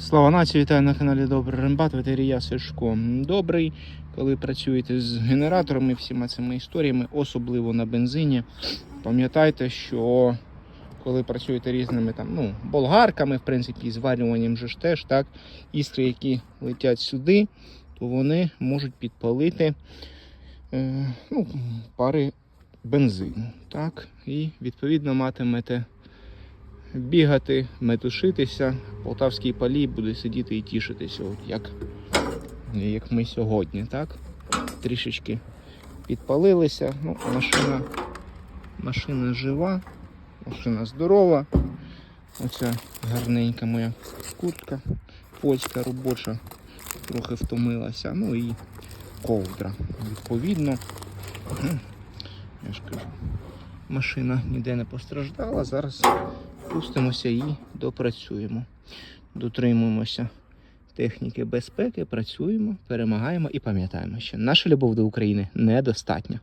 Слава нації, вітаю на каналі Добрий Рембат, ветерія Сашко. Добрий, коли працюєте з генераторами, всіма цими історіями, особливо на бензині. Пам'ятайте, що коли працюєте різними там, ну, болгарками, в принципі, зварюванням же ж теж, так, іскри, які летять сюди, то вони можуть підпалити е, ну, пари бензину. Так, і відповідно матимете бігати, метушитися. Полтавський палій буде сидіти і тішитися, от як, як ми сьогодні, так? Трішечки підпалилися. Ну, машина, машина жива, машина здорова. Оця гарненька моя куртка, польська робоча, трохи втомилася. Ну і ковдра. Відповідно, я ж кажу, машина ніде не постраждала. Зараз пустимося і допрацюємо. Дотримуємося техніки безпеки, працюємо, перемагаємо і пам'ятаємо, що наша любов до України недостатня.